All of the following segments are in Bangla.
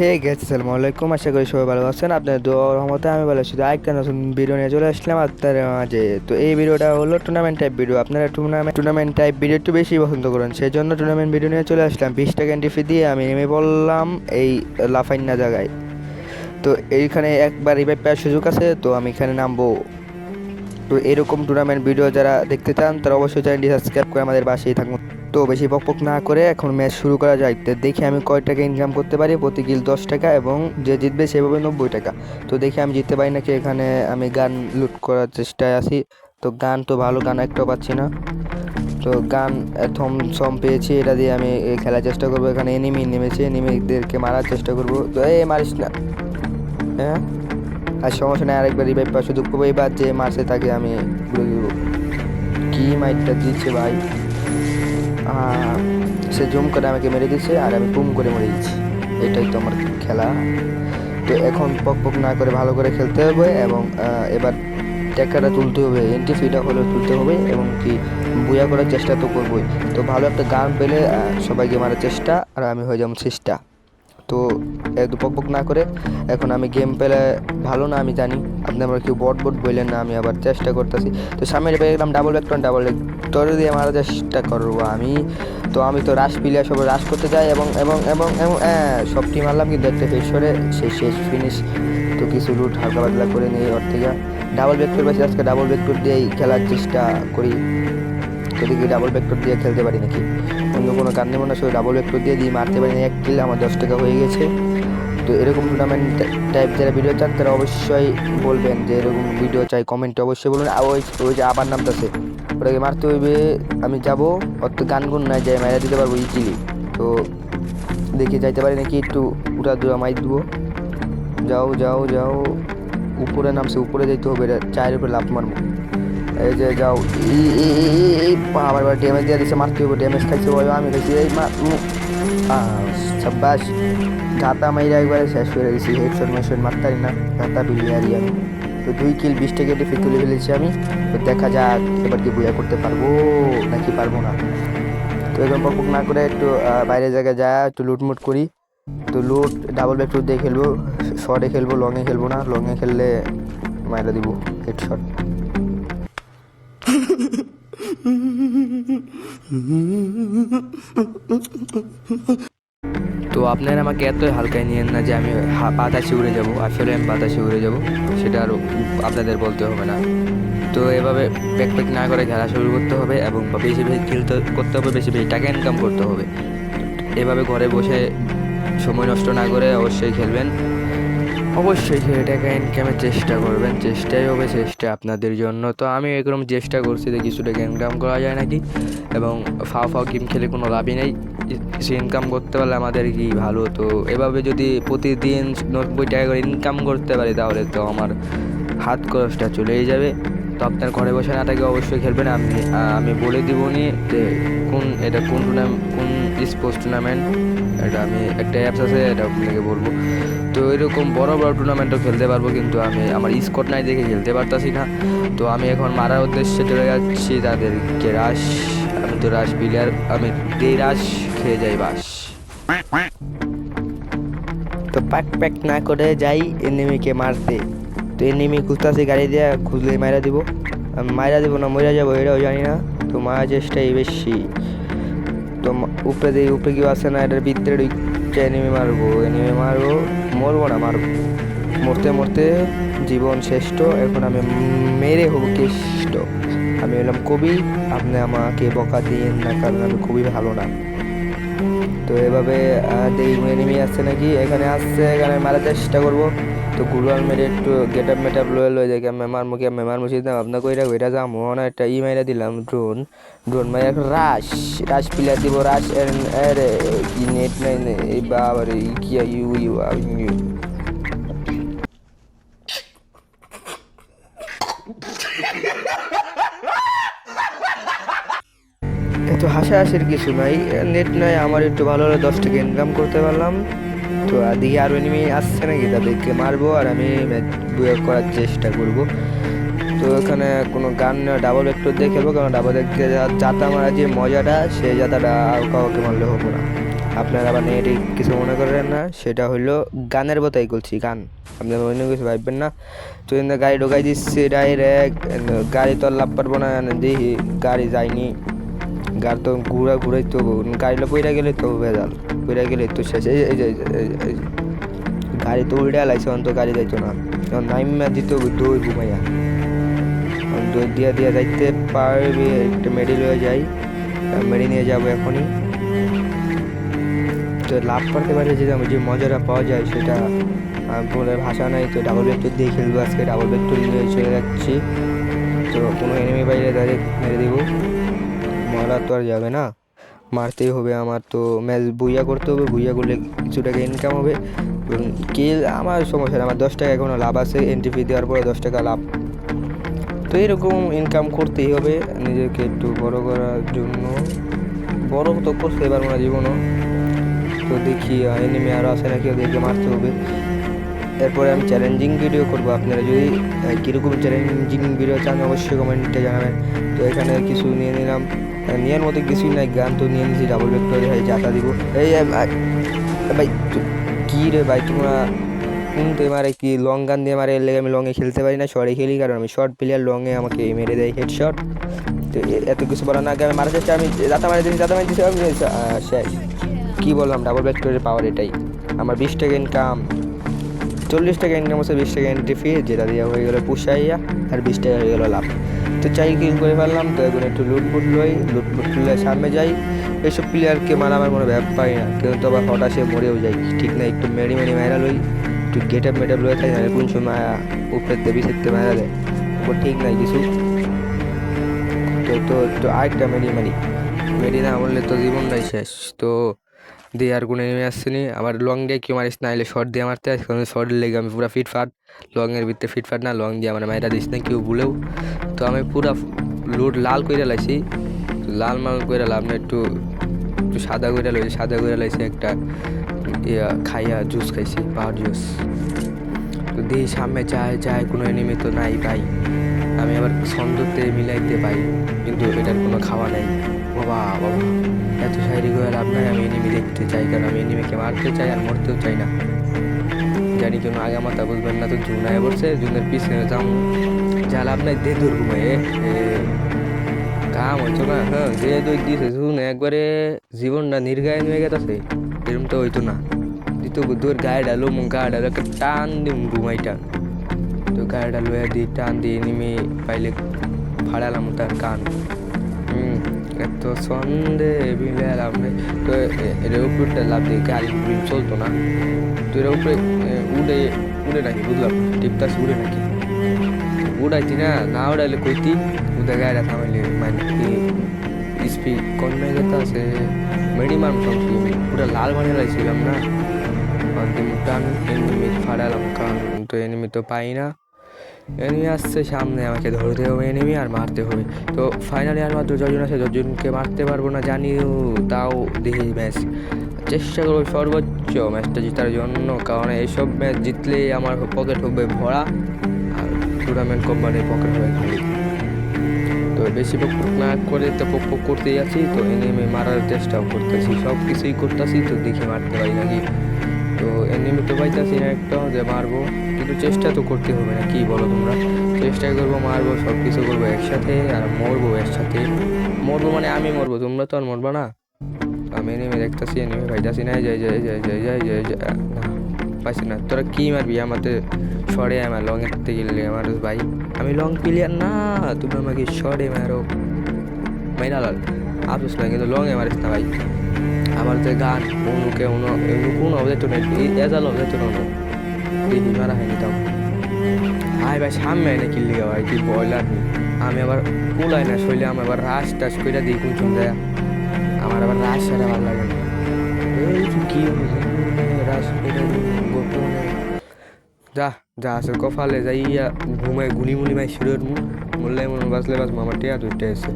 হে গেছে সালামু আলাইকুম। আশা করি সবাই ভালো আছেন। আপনার দোয়া রহমতে আমি ভালো আছি। আরেকটা নতুন ভিডিও নিয়ে চলে আসলাম আপনার মাঝে। তো এই ভিডিওটা হলো টুর্নামেন্ট টাইপ ভিডিও আপনারা টুর্নামেন্ট টুর্নামেন্ট টাইপ ভিডিও একটু বেশি পছন্দ করেন। সেই জন্য টুর্নামেন্ট ভিডিও নিয়ে চলে আসলাম। বিশ টাকা এন্ট্রি দিয়ে আমি নেমে বললাম এই লাফাইন্না জায়গায়। তো এইখানে একবার রিভাইভ পাওয়ার সুযোগ আছে, তো আমি এখানে নামবো। তো এরকম টুর্নামেন্ট ভিডিও যারা দেখতে চান, তারা অবশ্যই চ্যানেলটি সাবস্ক্রাইব করে আমাদের পাশেই থাকুন। তো বেশি পকপক না করে এখন ম্যাচ শুরু করা যায়। দেখি আমি কয় টাকা ইনকাম করতে পারি প্রতি কিল দশ টাকা এবং যে জিতবে সেভাবে নব্বই টাকা। তো দেখি আমি জিততে পারি নাকি এখানে আমি গান লুট করার চেষ্টায় আছি। তো গান তো ভালো গান একটাও পাচ্ছি না। তো গান থম সম পেয়েছি এটা দিয়ে আমি এ, খেলার চেষ্টা করব। এখানে এনিমি নেমেছে এনিমিদেরকে মারার চেষ্টা করব। তো এই মারিস না। হ্যাঁ? আর সমস্যা নেই আরেকবার রিভাইভ পাওয়া পাবো এবার যে মারছে তাকে আমি ঘুরে দেবো কি মাইটটা দিচ্ছে ভাই। সে জুম করে আমাকে মেরে দিচ্ছে আর আমি পুম করে মরে দিচ্ছি এটাই তো আমার খেলা। তো এখন পক পক না করে ভালো করে খেলতে হবে এবং এবার ট্যাকাটা তুলতে হবে, এন্ট্রি ফিটা হলেও তুলতে হবে এবং কি বুয়া করার চেষ্টা তো করবোই। তো ভালো একটা গান পেলে সবাইকে মারার চেষ্টা আর আমি হয়ে যাব চেষ্টা তো পক না করে, এখন আমি গেম পেলে ভালো না আমি জানি। আপনি আমার কেউ বট বট বললেন না, আমি আবার চেষ্টা করতেছি। তো সামনে পেয়ে গেলাম ডাবল ভেক্টর ডাবল ভেক্টর দিয়ে মারার চেষ্টা করব আমি। তো আমি তো রাশ প্লেয়ার সব রাশ করতে যাই এবং এবং এবং এবং হ্যাঁ সব টিম মারলাম কিন্তু একটা শেষ করে সেই শেষ ফিনিশ তো কিছু লুট হালকা পাতলা করে নিই ওর থেকে। ডাবল ভেক্টর বেশি, আজকে ডাবল ভেক্টর দিয়েই খেলার চেষ্টা করি। তো দেখি ডাবল ভেক্টর দিয়ে খেলতে পারি নাকি? অন্য কোনো কারণে মনে হয় ডাবল ভেক্টর দিয়ে দিয়ে মারতে পারি না। এক কিল আমার দশ টাকা হয়ে গেছে। তো এরকম টুর্নামেন্ট টাইপ যারা ভিডিও চান, তারা অবশ্যই বলবেন যে এরকম ভিডিও চাই কমেন্টে অবশ্যই বলুন। আর ওই ওই যে আবার নামতেছে ওটাকে মারতে হইবে, আমি যাব, অত গান গুন না যাই মারা দিতে পারব ইজিলি তো দেখে যাইতে পারি নাকি, একটু উড়া দুরা মাই দিব যাও যাও যাও। উপরে নামছে, উপরে যাইতে হবে চায়ের উপরে লাভ মারবো। এই যে যাও আবার আবার ড্যামেজ দিয়ে দিচ্ছে মারতে হবে ড্যামেজ খাইছে, বলো, আমি খাইছি, এই মা সাব্বাস। ঘাতা মাইরা একবারে শেষ করে দিয়েছি হেডশট মেশট মারতারি না ঘাতা বিলিয়ারি আমি। তো দুই কিল বিশ টাকা টিফি তুলে ফেলেছি আমি। তো দেখা যাক, এবার কি বুয়া করতে পারব নাকি পারব না। তো এরকম পক না করে একটু বাইরের জায়গায় যা, একটু লুটমুট করি। তো লুট ডাবল ব্যাক দিয়ে খেলব শর্টে খেলব লংয়ে খেলব না লংয়ে খেললে মাইরা দিব হেডশট তো আপনারা আমাকে এতই হালকায় নিয়েন না যে আমি বাতাসে উড়ে যাব আসলে আমি বাতাসে উড়ে যাব, সেটা আরও আপনাদের বলতে হবে না। তো এভাবে ব্যাকপ্যাক না করে খেলা শুরু করতে হবে এবং বেশি বেশি খেলতে করতে হবে, বেশি বেশি টাকা ইনকাম করতে হবে। এভাবে ঘরে বসে সময় নষ্ট না করে অবশ্যই খেলবেন। অবশ্যই সে টাকা ইনকামের চেষ্টা করবেন, চেষ্টাই হবে চেষ্টা আপনাদের জন্য। তো আমি এরকম চেষ্টা করছি যে কিছুটা ইনকাম করা যায় নাকি, এবং ফাও ফাও গেম খেলে কোনো লাভই নেই। কিছু ইনকাম করতে পারলে আমাদের কি ভালো? তো এভাবে যদি প্রতিদিন নব্বই টাকা করে ইনকাম করতে পারি, তাহলে তো আমার হাত খরচটা চলেই যাবে। তো আপনার ঘরে বসে না থাকে অবশ্যই খেলবেন। আমি আমি বলে দিবনি যে কোন, এটা কোন টুর্নামেন্ট কোন স্পোর্টস টুর্নামেন্ট এটা আমি একটা অ্যাপস আছে, এটা আপনাকে বলব। তো এরকম বড় বড় টুর্নামেন্টও খেলতে পারব, কিন্তু আমি আমার স্কট নাই দেখে খেলতে পারতাছি না। তো আমি এখন মারার উদ্দেশ্যে চলে যাচ্ছি তাদেরকে রাশ। আমি তো রাশ প্লেয়ার আমি দেই রাশ, খেয়ে যাই বাস। তো প্যাক প্যাক না করে যাই এনিমিকে মারতে। তো এনিমি খুঁজতেছি, গাড়ি দিয়ে খুঁজলে মারা দিব। আমি মারা দিব না মরে যাব, এটাও জানি না। তো মারার চেষ্টাই বেশি। তো উপরে দিয়ে উপরে কেউ আসে না, এটার ভিতরে ঢুকে এনিমি মারবো এনিমি মারবো, মরবো না, মারবো। মরতে মরতে জীবন শ্রেষ্ঠ, এখন আমি মেরে হব কেষ্ট। আমি হলাম কবি, আপনি আমাকে বকা দিয়েন না, কারণ আমি খুবই ভালো না। তো এভাবে দেই এনিমি আসছে নাকি? এখানে আসছে, এখানে মারার চেষ্টা করব। তো গুরুয়াল মেরে একটু গেট আপ মেট আপ লয়ে লয়ে যায় আমি মার মুখে আমি মার মুখে দিলাম আপনাকে ওইটা ওইটা যাম না একটা ই মাইরা দিলাম ড্রোন ড্রোন মাইরা রাশ রাশ প্লেয়ার দিব রাশ আরে, কি নেট নাই এই বাবার কি ইউ ইউ ইউ এত হাসাহাসির কিছু নাই নেট নাই, আমার একটু ভালো হলে দশ টাকা ইনকাম করতে পারলাম। তো দিকে আরও এনিমি আসছে নাকি? তাদেরকে মারবো আর আমি ম্যাচ করার চেষ্টা করব। তো এখানে কোনো গান ডাবল একটু দিয়ে কারণ ডাবল দেখতে যাতা মারা যে মজাটা, সেই যাতাটা আর কাউকে মারলে হব না। আপনারা আবার নেগেটিভ কিছু মনে করেন না, সেটা হইল গানের কথাই বলছি গান। আপনারা অন্য কিছু ভাববেন না। তো গাড়ি ঢোকাই দিচ্ছি ডাইরেক্ট গাড়ি তো লাভ পারব না দেখি, গাড়ি যায়নি। গাড়ি তো ঘুরা ঘুরাই তো গাড়িটা পইরা গেলে তো ভেজাল, পইরা গেলে তো শেষ। এই এই গাড়ি তো উল্টে লাইছে অন্ত গাড়ি যাইতো না। নাইমা দিত দই ঘুমাইয়া। দই দিয়া দিয়া যাইতে পারবে, একটা মেডি লয়ে যাই। মেডি নিয়ে যাব এখনই। তো লাভ করতে পারে যে আমি যে মজাটা পাওয়া যায়, সেটা বলে ভাষা নাই, তো ডাবল ভেক্টর দিয়ে খেলব আজকে। ডাবল ভেক্টর নিয়ে চলে যাচ্ছি। তো কোনো এনিমি বাইরে ডাইরেক্ট মেরে দেবো। মারা তো আর যাবে না। মারতেই হবে আমার তো। ম্যাচ বুইয়া করতে হবে, বুইয়া করলে কিছু টাকা ইনকাম হবে কিল আমার সমস্যা আমার দশ টাকা এখনও লাভ আছে এন্ট্রি ফি দেওয়ার পরে দশ টাকা লাভ। তো এরকম ইনকাম করতেই হবে নিজেকে একটু বড় করার জন্য। বড় তো করতে পারব না জীবনও। তো দেখি এনিমি আরও আছে নাকি ওদেরকে মারতে হবে। এরপরে আমি চ্যালেঞ্জিং ভিডিও করব। আপনারা যদি কীরকম চ্যালেঞ্জিং ভিডিও চান অবশ্যই কমেন্টে জানাবেন। তো এখানে কিছু নিয়ে নিলাম। নেওয়ার মতো কিছুই নাই গান তো নিয়ে নিয়েছি ডাবল ভেক্টর ভাই জাতা দিব। এই ভাই কী রে ভাই, তোমরা শুনতে মারে কি লং গান দিয়ে মারে, এর লেগে আমি লংয়ে খেলতে পারি না শর্টে খেলি, কারণ আমি শর্ট প্লেয়ার লংয়ে আমাকে মেরে দেয় হেডশট তো এত কিছু বলার না আমি মারার চেষ্টা, আমি দাতা মারি দিয়েছি দাতা মারি দিয়েছি আমি শেষ। কী বললাম ডাবল ভেক্টরের পাওয়ার এটাই। আমার বিশ টাকা ইনকাম চল্লিশ টাকা ইনকাম হচ্ছে বিশ টাকা এন্ট্রি ফি যেটা দিয়ে হয়ে গেলো পুষাইয়া, আর বিশ টাকা হয়ে গেলো লাভ। তো চাই কিল করে ফেললাম, তো এখন একটু লুটফুট লই লুটফুট তুলে সামনে যাই। এইসব প্লেয়ারকে মারা আমার কোনো ব্যাপারই না, কেউ তো আবার হঠাৎ সে মরেও যাই ঠিক না, একটু মেরি মেরি মারা লই, একটু গেট আপ মেট আপ লয়ে থাকি না কোন সময় উপরের দেবী সেরতে মারা দেয়। ও ঠিক নাই কিছু। তো তো তো আরেকটা মেরি মারি। মেরি না বললে তো জীবনটাই শেষ। তো দিয়ে আর কোনো নেমে আসছে নি। আবার লং দিয়ে কেউ মারিস না এলে শর্ট দিয়ে মারতে আসে শর্ট লেগে আমি পুরো ফিটফাট লংয়ের ভিতরে ফিটফাট না লং দিয়ে আমার মাইরা দিস না কেউ ভুলেও। তো আমি পুরা লুট লাল করে লাইছি। লাল মাল করে লাভ একটু একটু সাদা করে লাইছি, সাদা করে লাইছি একটা, ইয়া, খাইয়া জুস খাইছি, পাওয়ার জুস। তো দিয়ে সামনে যায় যায় কোনো এনিমি তো নাই পাই আমি আবার ছন্দতে মিলাইতে পাই, কিন্তু এটার কোনো খাওয়া নাই। বাবা বাবা। এত শায়রি করে লাভ নাই, আমি এনিমি দেখতে চাই, কারণ আমি এনিমিকে মারতে চাই আর মরতেও চাই না। জানি কেন আগে মাথা বুঝবেন না, তো জুনায় পড়ছে, জুনের পিছনে যাম যা লাভ নাই দে দূর ঘুমায় কাম হইতো না হ্যাঁ যে দই দিয়েছে শুনে, একবারে জীবনটা নির্গায়ন হয়ে গেছে এরকম তো হইতো না। দিত তোর গায়ে ডালো মুখ গায়ে ডালো একটা টান দিম ঘুমাইটা। তো গায়ে ডালো দিয়ে টান দিয়ে নেমে পাইলে ফাড়ালাম তার কান। এত সন্ধে বিলাম তো এর উপরটা লাভ দিয়ে গাড়ি চলতো না। তো এর উপরে উড়ে উড়ে নাকি, বুঝলাম টিপটাস উড়ে নাকি। উড়াইতি না না উড়াইলে কইতি, উদে গাড়িটা থামাইলে মানে স্পিড কমে আছে মেডি মারম সঙ্গে পুরো লাল বানিয়ে না। টান এনিমি ফাড়ালাম, কারণ তো এনিমি তো পাই না। এনিমি আসছে সামনে, আমাকে ধরতে হবে এনিমি আর মারতে হবে। তো ফাইনালি আর মাত্র যজন আছে যজনকে মারতে পারব না, জানিও, তাও দেখি ম্যাচ চেষ্টা করব সর্বোচ্চ ম্যাচটা জেতার জন্য, কারণ এইসব ম্যাচ জিতলে আমার পকেট হবে ভরা, আর টুর্নামেন্ট কোম্পানির পকেট হবে তো বেশি পক না করে তো পক পক করতেই আছি, তো এনিমি মারার চেষ্টাও করতেছি সব কিছুই করতেছি, তো দেখি মারতে পারি নাকি। তো এনিমি তো পাইতেছি না একটা, যে মারবো। কিন্তু চেষ্টা তো করতে হবে না, কি বলো তোমরা? চেষ্টা করব, মারবো সব কিছু করব একসাথে আর মরবো একসাথে। মরবো মানে আমি মরবো, তোমরা তো আর মরবো না। আমি এনিমি দেখতেছি, এনিমি পাইতেছি না যাই যাই যাই যাই যাই যাই না, পাইছি না। তোরা কি মারবি? আমাতে শর্টে আমার লং এর গেলে, আমার ভাই, আমি লং প্লেয়ার না তুমি আমাকে শর্টে মারো। মাইরা লাল আফসোস না কিন্তু লং মারিস না ভাই। আমার যে গান, অনুকে, অনু কোন তো নেই এজাল হবে তো না মারা হয়নি হাই ভাই সামনে এনে কিনলি ভাই কি বয়লার আমি আবার কুলাই না শৈলে আমি আবার রাস টাস দিই কোন চুন আমার আবার রাস সেটা ভালো লাগে না কি রাস গোপনে যা যা আছে কফালে যাইয়া ঘুমায় গুলি মুলি মাই শিরোর মু মূল্যে মনে বাঁচলে বাঁচ মামার টিয়া দুইটা এসে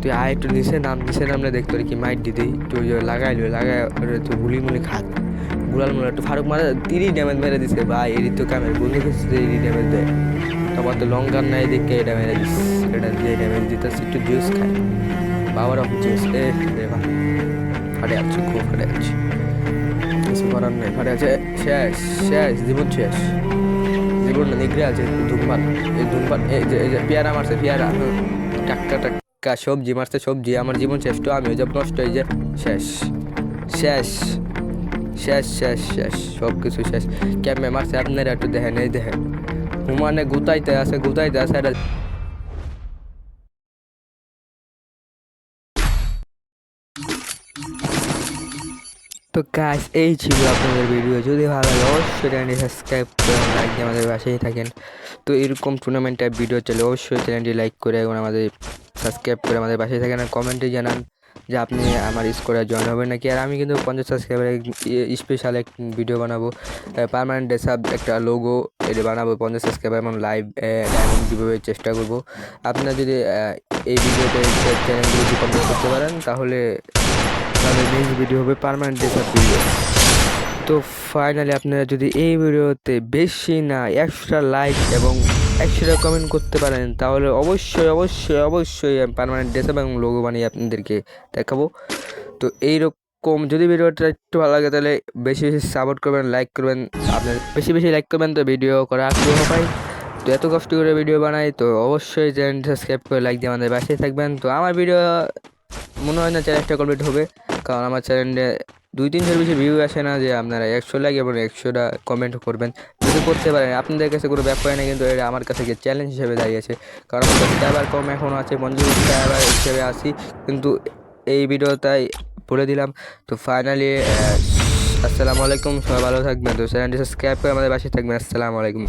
তুই আয় একটু নিচে নাম নিচে নামলে দেখতে কি মাইট দিদি তুই লাগাইলো লাগাই তুই গুলি মুলি খাক গুলাল মুলা একটু ফারুক মারা, তিরিশ ড্যামেজ মেরে দিছে। ভাই এরই তো কামের বন্ধু কিছু এরই ড্যামেজ দেয়। তোমার তো লং গান নাই দেখে এটা মেরে দিস এটা দিয়ে ড্যামেজ দিতে একটু জুস খায়। বাবার অফ জুস এ, রে বা ফাটে আছে, খুব ফাটে আছে। কিছু করার নেই, ফাটে আছে শেষ শেষ, জীবন শেষ। জীবন নিগড়ে আছে, ধূমপান, এই ধূমপান, এই যে এই যে, পেয়ারা মারছে, পেয়ারা। টাক্কা টাক্কা সবজি মারছে, সবজি, আমার জীবন শেষ, তো আমি ওই যে নষ্ট হয়ে যে, শেষ শেষ। শেষ শেষ শেষ সব কিছু শেষ। ক্যামে মারছে? আপনারা একটু দেখেন, এই দেখেন। হুমানে গুতাইতে আছে গুতাইতে আছে, এটা তো গাছ এই ছিল আপনাদের ভিডিও যদি ভালো লাগে, অবশ্যই চ্যানেলটি সাবস্ক্রাইব করে লাইক দিয়ে আমাদের পাশেই থাকেন। তো এরকম টুর্নামেন্ট টাইপ ভিডিও চলে, অবশ্যই চ্যানেলটি লাইক করে এবং আমাদের সাবস্ক্রাইব করে আমাদের পাশেই থাকেন। আর কমেন্টে জানান যে আপনি আমার স্কোরে জয়েন হবেন নাকি? আর আমি কিন্তু পঞ্চাশ সাবস্ক্রাইবার স্পেশাল এক ভিডিও বানাবো। পারমানেন্ট ডেসাব একটা লোগো এটা বানাবো, পঞ্চাশ সাবস্ক্রাইবার এবং লাইভ ডায়মন্ড কীভাবে চেষ্টা করব। আপনারা যদি এই ভিডিওতে চ্যানেলগুলো যদি কমপ্লিট করতে পারেন, তাহলে তাহলে নেক্সট ভিডিও হবে পারমানেন্ট ডেসাব ভিডিও তো ফাইনালি আপনারা যদি এই ভিডিওতে বেশি না একশোটা লাইক এবং একশোটা কমেন্ট করতে পারেন। তাহলে অবশ্যই অবশ্যই অবশ্যই আমি পারমানেন্ট ডেসাব এবং লোগো বানিয়ে আপনাদেরকে দেখাবো। তো এইরকম যদি ভিডিওটা একটু ভালো লাগে তাহলে বেশি বেশি সাপোর্ট করবেন লাইক করবেন। আপনার বেশি বেশি লাইক করবেন তো ভিডিও করা আগ্রহ পাই তো এত কষ্ট করে ভিডিও বানাই, তো অবশ্যই চ্যানেল সাবস্ক্রাইব করে লাইক দিয়ে আমাদের পাশে থাকবেন। তো আমার ভিডিও মনে হয় না চ্যানেলটা কমপ্লিট হবে, কারণ আমার চ্যানেলে দুই তিনশোর বেশি ভিউ আসে না যে আপনারা একশো লাইক এবং একশোটা কমেন্ট করবেন। যদি করতে পারেন, আপনাদের কাছে কোনো ব্যাপার না কিন্তু এটা আমার কাছে গিয়ে চ্যালেঞ্জ হিসেবে দাঁড়িয়েছে। কারণ সাবস্ক্রাইবার কম এখনও আছে পঞ্চাশ সাবস্ক্রাইবার হিসেবে আসি কিন্তু এই ভিডিওটাই বলে দিলাম। তো ফাইনালি আসসালামু আলাইকুম, সবাই ভালো থাকবেন। তো চ্যানেলটি সাবস্ক্রাইব করে আমাদের পাশে থাকবেন। আসসালামু আলাইকুম।